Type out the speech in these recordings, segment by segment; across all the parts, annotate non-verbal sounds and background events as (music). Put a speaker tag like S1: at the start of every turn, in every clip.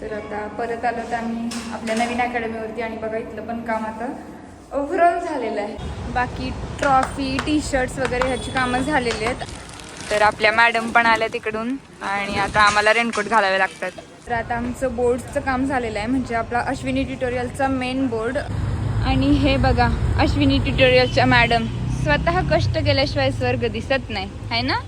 S1: तर आता परत आलो तर आम्ही आपल्या नवीन अकॅडमीवरती आणि बघा इथलं पण काम आता ओव्हरऑल झालेलं आहे. बाकी ट्रॉफी टी शर्ट्स वगैरे ह्याची कामं झालेली आहेत. तर आपल्या मॅडम पण आल्या तिकडून आणि आता आम्हाला रेनकोट घालावे लागतात. तर आता आमचं बोर्डचं काम झालेलं आहे म्हणजे आपला अश्विनी ट्युटोरियलचा मेन बोर्ड आणि हे बघा अश्विनी ट्युटोरियलच्या मॅडम स्वतः कष्ट केल्याशिवाय स्वर्ग दिसत नाही आहे ना?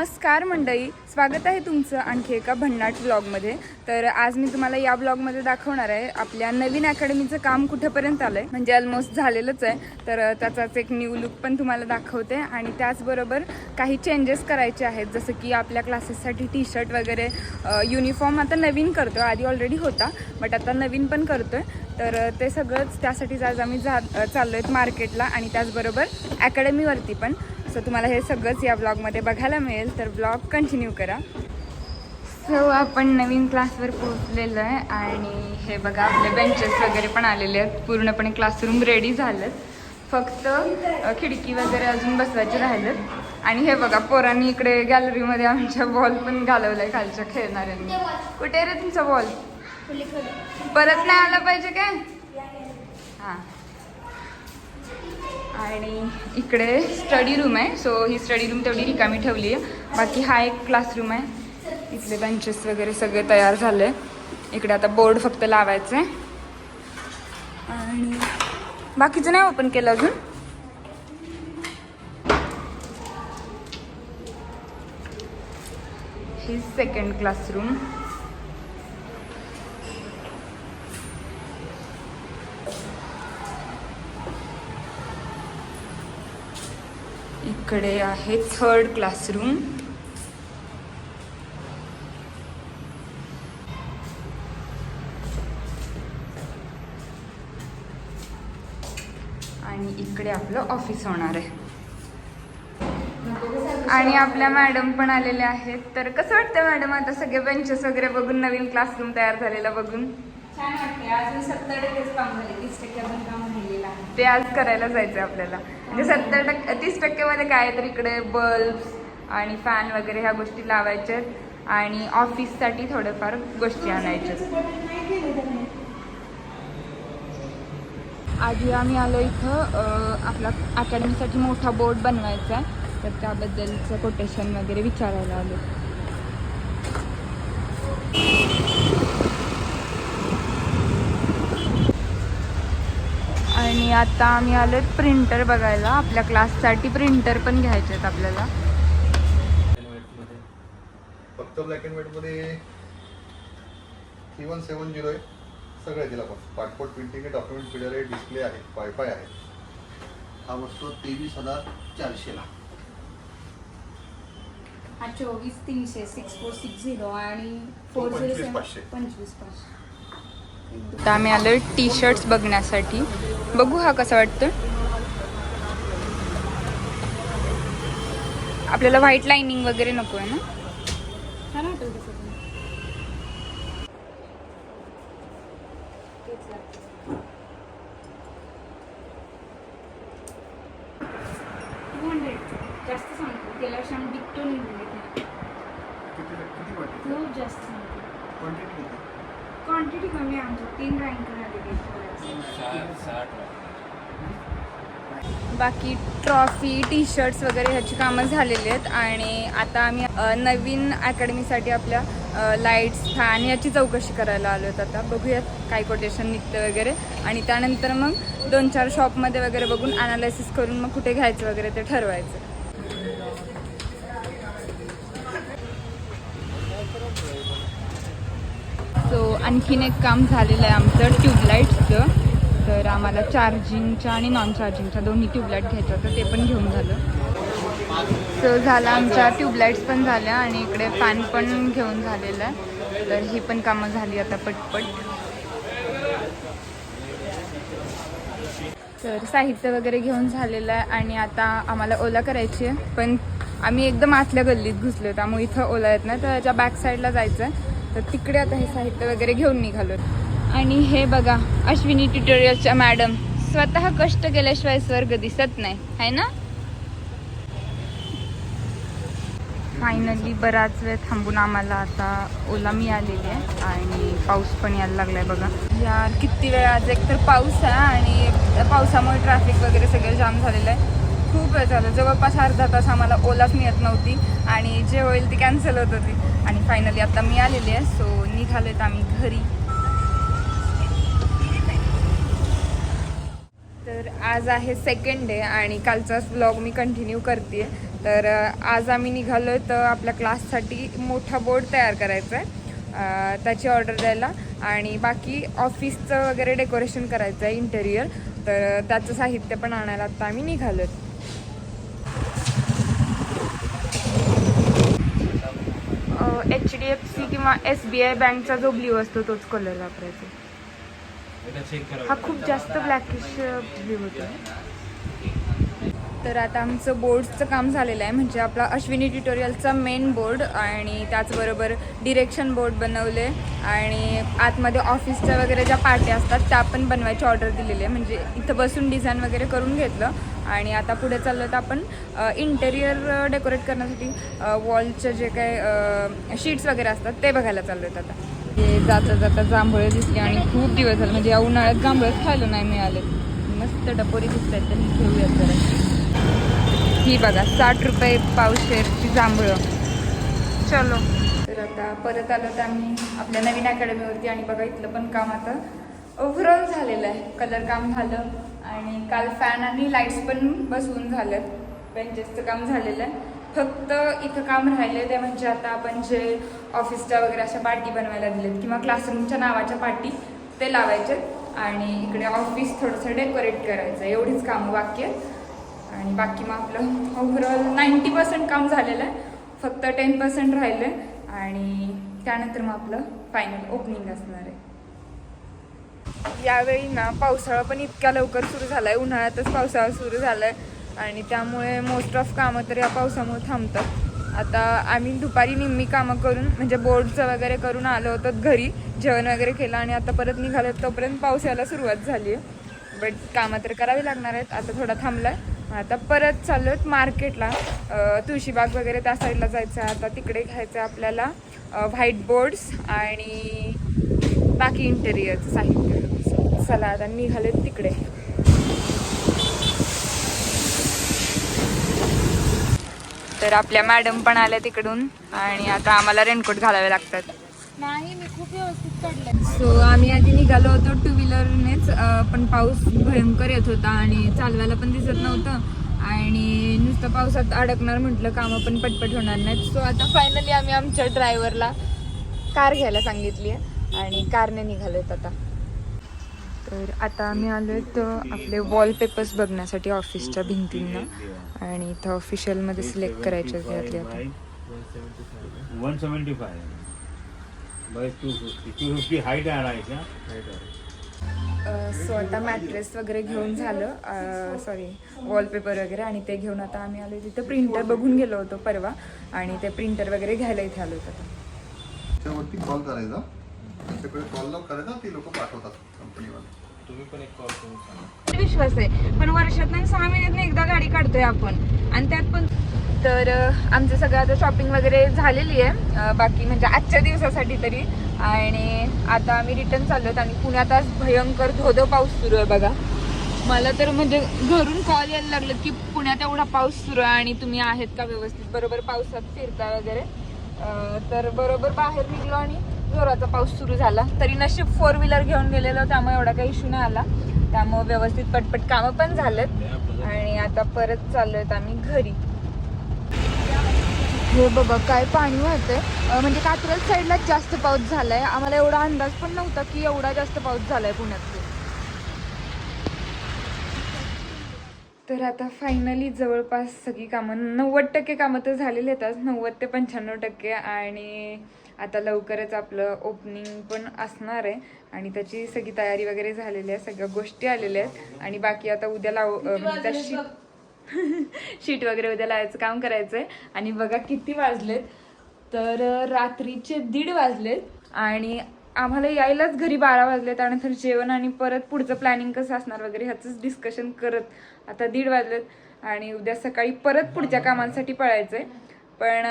S1: नमस्कार मंडळी स्वागत आहे तुमचं आणखी एका भन्नाट ब्लॉगमध्ये तर आज मी तुम्हाला या ब्लॉगमध्ये दाखवणार आहे आपल्या नवीन अकॅडमीचं काम कुठेपर्यंत आलं आहे म्हणजे ऑलमोस्ट झालेलंच आहे. तर त्याचाच एक न्यू लुक पण तुम्हाला दाखवते. आणि त्याचबरोबर काही चेंजेस करायचे आहेत. जसं की आपल्या क्लासेससाठी टी शर्ट वगैरे युनिफॉर्म आता नवीन करतो आधी ऑलरेडी होता बट आता नवीन पण करतो आहे तर ते सगळंच त्यासाठीच आज आम्ही जा चाललो आहेत मार्केटला आणि त्याचबरोबर अकॅडमीवरती पण. सो तुम्हाला हे सगळंच या ब्लॉगमध्ये बघायला मिळेल. तर ब्लॉग कंटिन्यू करा. सो आपण नवीन क्लासवर पोहोचलेलो आहे आणि हे बघा आपले बेंचेस वगैरे पण आलेले आहेत. पूर्णपणे क्लासरूम रेडी झालं फक्त खिडकी वगैरे अजून बसवायचे राहिलेत. आणि हे बघा पोरांनी इकडे गॅलरीमध्ये आमच्या बॉल पण घालवलाय खालच्या खेळणाऱ्यांनी. कुठे रे तुमचा बॉल परत नाही आलं पाहिजे काय? हां. आणि इकडे स्टडी रूम आहे. सो ही स्टडी रूम तेवढी रिकामी ठेवली आहे. बाकी हा एक क्लासरूम आहे. इथले बेंचेस वगैरे सगळे तयार झाले. इकडे आता बोर्ड फक्त लावायचं. आहे आणि बाकीचं नाही ओपन केलं अजून? ही सेकंड क्लासरूम इकडे आहे थर्ड क्लासरूम आणि इकडे आपलं ऑफिस होणार आहे. आणि आपल्या मॅडम पण आलेल्या आहेत. तर कसं वाटतं मॅडम आता सगळे बेंचेस वगैरे बघून नवीन क्लासरूम तयार झालेला बघून?
S2: छान वाटते. अजून सत्तर टक्केच काम झाले. तीस टक्के अजून काम राहिलेलं आहे.
S1: ते आज करायला जायचं आपल्याला. म्हणजे सत्तर टक्के तीस टक्केमध्ये काय तर इकडे बल्ब आणि फॅन वगैरे ह्या गोष्टी लावायच्या आहेत आणि ऑफिससाठी थोडंफार गोष्टी आणायच्या आहेत. आधी आम्ही आलो इथं आपला अकॅडमीसाठी मोठा बोर्ड बनवायचा आहे. तर त्याबद्दलचं कोटेशन वगैरे विचारायला आलो. आणि आता आम्ही आलो प्रिंटर बघायला. आपल्या क्लाससाठी प्रिंटर पण घ्यायचे आहेत आपल्याला.
S3: फक्त ब्लॅक अँड व्हाईटमध्ये थ्री वन सेवन झिरो आहे. सगळं आहे तिला पण पासपोर्ट प्रिंटिंग आहे डॉक्युमेंट फिडर आहे डिस्प्ले आहे वायफाय आहे. हा बसतो तेवीस हजार चारशेला.
S2: हा चोवीस तीनशे सिक्स फोर सिक्स झिरो आणि फोर झिरो
S3: पंचवीस पाचशे.
S1: आता आम्ही आलो टी शर्ट्स बघण्यासाठी. बघू हा कसा वाटतं आपल्याला व्हाईट लाइनिंग वगैरे नको आहे ना?
S2: छान वाटेल तसं पण. तेच लागतं. 200. जास्त सांगतो. गेल्या वर्षी आम्ही डिक्टो खूप जास्त सांगतो.
S3: क्वांटिटी
S2: कमी आहे आमच्या तीन रँक
S1: बाकी ट्रॉफी टी शर्ट्स वगैरे ह्याची कामं झालेली आहेत आणि आता आम्ही नवीन अकॅडमीसाठी आपल्या लाईट्स फॅन याची चौकशी करायला आलो आहेत आता. बघूयात काय कोटेशन निघतं वगैरे. आणि त्यानंतर मग दोन चार शॉपमध्ये वगैरे बघून अनालायसिस करून मग कुठे घ्यायचं वगैरे ते ठरवायचं सो आणखीन एक काम झालेलं आहे आमचं ट्यूबलाईट्सचं तर आम्हाला चार्जिंगच्या आणि नॉन चार्जिंगच्या दोन्ही ट्यूबलाईट घ्यायचं होतं ते पण घेऊन झालं. सो झालं आमच्या ट्यूबलाईट्स पण झाल्या आणि इकडे फॅन पण घेऊन झालेलं आहे. तर ही पण कामं झाली आता पटपट. तर साहित्य वगैरे घेऊन झालेलं आहे आणि आता आम्हाला ओला करायची आहे. पण आम्ही एकदम आतल्या गल्लीत घुसलो त्यामुळे इथं ओला येत नाही. तर त्याच्या बॅक साईडला जायचं आहे तर तिकडे आता हे साहित्य वगैरे घेऊन निघालो. आणि हे बघा अश्विनी ट्युटोरियलच्या मॅडम स्वतः कष्ट केल्याशिवाय स्वर्ग दिसत नाही आहे ना? फायनली बराच वेळ थांबून आम्हाला आता ओला मिळालेली आहे आणि पाऊस पण यायला लागलाय बघा. यार किती वेळ आज एकतर पाऊस आहे आणि पावसामुळे ट्रॅफिक वगैरे सगळं जाम झालेलं आहे. खूप वेळ झालं. जवळपास अर्धा तास आम्हाला ओलाच मिळत नव्हती आणि जे होईल ती कॅन्सल होत होती. आणि फायनली आता मी आलेली आहे सो निघालेत आम्ही घरी. तर आज आहे सेकंड डे आणि कालचाच व्लॉग मी कंटिन्यू करते तर आज आम्ही निघालो तर आपल्या क्लाससाठी मोठा बोर्ड तयार करायचा आहे त्याची ऑर्डर द्यायला. आणि बाकी ऑफिसचं वगैरे डेकोरेशन करायचं आहे इंटेरियर तर त्याचं साहित्य पण आणायला आता आम्ही निघालो एच डी एफ सी किंवा एस बी आय बँकचा जो ब्ल्यू असतो तोच कलर वापरायचा. हा खूप जास्त ब्लॅकिश ब्ल्यू होतो. तर आता आमचं बोर्डचं काम झालेलं आहे. म्हणजे आपला अश्विनी ट्युटोरियलचा मेन बोर्ड आणि त्याचबरोबर डिरेक्शन बोर्ड बनवले आणि आतमध्ये ऑफिसच्या वगैरे ज्या पार्ट्या असतात त्या पण बनवायची ऑर्डर दिलेली आहे. म्हणजे इथं बसून डिझाईन वगैरे करून घेतलं. आणि आता पुढे चाललं तर आपण इंटेरियर डेकोरेट करण्यासाठी वॉलचे जे काय शीट्स वगैरे असतात ते बघायला चाललो आहेत आता. हे जाता जाता जांभळे दिसले आणि खूप दिवस झाले. म्हणजे या उन्हाळ्यात जांभळच खायला नाही मिळाले. मस्त डपोरी दिसत आहेत तर घेऊयात जरा. ही बघा साठ रुपये पावशेरची जांभळं. चलो. तर आता परत आलो तर आम्ही आपल्या नवीन अकॅडमीवरती आणि बघा इथलं पण काम आता ओव्हरऑल झालेलं आहे. कलर काम झालं आणि काल फॅन आणि लाईट्स पण बसवून झालं बेंचेसचं काम झालेलं आहे. फक्त इथं काम राहिलं ते म्हणजे आता आपण जे ऑफिसच्या वगैरे अशा पार्टी बनवायला दिलेत किंवा क्लासरूमच्या नावाच्या पार्टी ते लावायचे आणि इकडे ऑफिस थोडंसं डेकोरेट करायचं एवढीच कामं वाक्य आणि बाकी मग आपलं ओव्हरऑल नाईंटी पर्सेंट काम झालेलं आहे. फक्त टेन पर्सेंट राहिलं आहे आणि त्यानंतर मग आपलं फायनल ओपनिंग असणार आहे. यावेळी ना पावसाळा पण इतक्या लवकर सुरू झाला आहे उन्हाळ्यातच पावसाळा सुरू झाला आहे आणि त्यामुळे मोस्ट ऑफ कामं तर या पावसामुळे थांबतात. आता आम्ही दुपारी निम्मी कामं करून म्हणजे बोर्डचं वगैरे करून आलो होतो घरी जेवण वगैरे केलं आणि आता परत निघालो तोपर्यंत पाऊस यायला सुरुवात झाली आहे बट कामं तर करावी लागणार आहेत. आता थोडा थांबला आहे आता परत चाललो आहेत मार्केटला. तुळशीबाग वगैरे त्या साईडला जायचं आहे. आता तिकडे घ्यायचं आहे आपल्याला व्हाईट बोर्ड्स आणि बाकी इंटेरियरचं साहित्य. चला आता निघालेत तिकडे. तर आपल्या मॅडम पण आल्या तिकडून आणि आता आम्हाला रेनकोट घालावे लागतात.
S2: नाही मी खूप व्यवस्थित काढलं
S1: सो आम्ही आधी निघालो होतो टू व्हीलरनेच पण पाऊस भयंकर येत होता आणि चालवायला पण दिसत नव्हतं. आणि नुसतं पावसात अडकणार म्हटलं कामं पण पटपट होणार नाहीत. सो आता फायनली आम्ही आमच्या ड्रायव्हरला कार घ्यायला सांगितली आहे आणि कारने निघालोत आता. तर आता आम्ही आलो तर आपले वॉलपेपर्स बघण्यासाठी ऑफिसच्या भिंतींना आणि इथं ऑफिशियलमध्ये सिलेक्ट करायचे आहेत आता.
S4: One seventy five by two fifty two fifty height आहे का
S1: सो आता मॅट्रेस वगैरे घेऊन झालं. सॉरी वॉलपेपर वगैरे आणि ते घेऊन आता आम्ही आलो तिथं. प्रिंटर बघून गेलो होतो परवा आणि ते प्रिंटर वगैरे घ्यायला इथे आलो होतो
S3: त्यावरती कॉल करायचा. त्यांच्याकडे कॉल करायचा ती लोक पाठवतात कंपनीवाले
S4: तुम्ही पण एक कॉल करून सांगा.
S1: विश्वास आहे. पण वर्षात सहा महिन्यात एकदा गाडी काढतोय आपण. आणि त्यात पण तर आमचं सगळं आता शॉपिंग वगैरे झालेली आहे. बाकी म्हणजे आजच्या दिवसासाठी तरी. आणि आता आम्ही रिटर्न चाललोत आणि पुण्यात आज भयंकर धोधो पाऊस सुरू आहे बघा. मला तर म्हणजे घरून कॉल यायला लागलं की पुण्यात एवढा पाऊस सुरू आहे आणि तुम्ही आहेत का व्यवस्थित? बरोबर पावसात फिरता वगैरे. तर बरोबर बाहेर निघलो आणि जोराचा पाऊस सुरू झाला. तरी नशीब फोर व्हीलर घेऊन गेलेलो त्यामुळे एवढा काही इश्यू नाही आला. त्यामुळे व्यवस्थित पटपट कामं पण झालेत. आणि आता परत चाललोय आम्ही घरी. हे बघा काय पाणी वाहतंय. म्हणजे कात्रज साईडला जास्त पाऊस झालाय. आम्हाला एवढा अंदाज पण नव्हता की एवढा जास्त पाऊस झालाय पुण्यात. तर आता फायनली जवळपास सगळी कामं नव्वद टक्के कामं तर झालेली आहेत आज. नव्वद ते पंच्याण्णव टक्के आणि आता लवकरच आपलं ओपनिंग पण असणार आहे. आणि त्याची सगळी तयारी वगैरे झालेली आहे सगळ्या गोष्टी आलेल्या आहेत. आणि बाकी आता उद्या लाव म्हणजे त्या (laughs) शीट वगैरे उद्या लावायचं काम करायचं आहे आणि बघा किती वाजलेत. तर रात्रीचे दीड वाजलेत. आणि आम्हाला यायलाच घरी बारा वाजले त्यानंतर जेवण आणि परत पुढचं प्लॅनिंग कसं असणार वगैरे ह्याचंच डिस्कशन करत आता दीड वाजलेत. आणि उद्या सकाळी परत पुढच्या कामांसाठी पळायचं आहे पण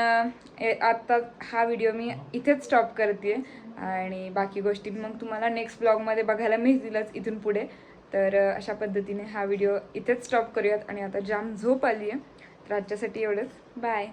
S1: ए- आता हा व्हिडिओ मी इथेच स्टॉप करते आणि बाकी गोष्टी मग तुम्हाला नेक्स्ट ब्लॉगमध्ये बघायला मिळतीलच इथून पुढे. तर अशा पद्धतीने हा व्हिडिओ इथेच स्टॉप करूयात आणि आता जाम झोप आली आहे तर आजच्यासाठी एवढंच. बाय.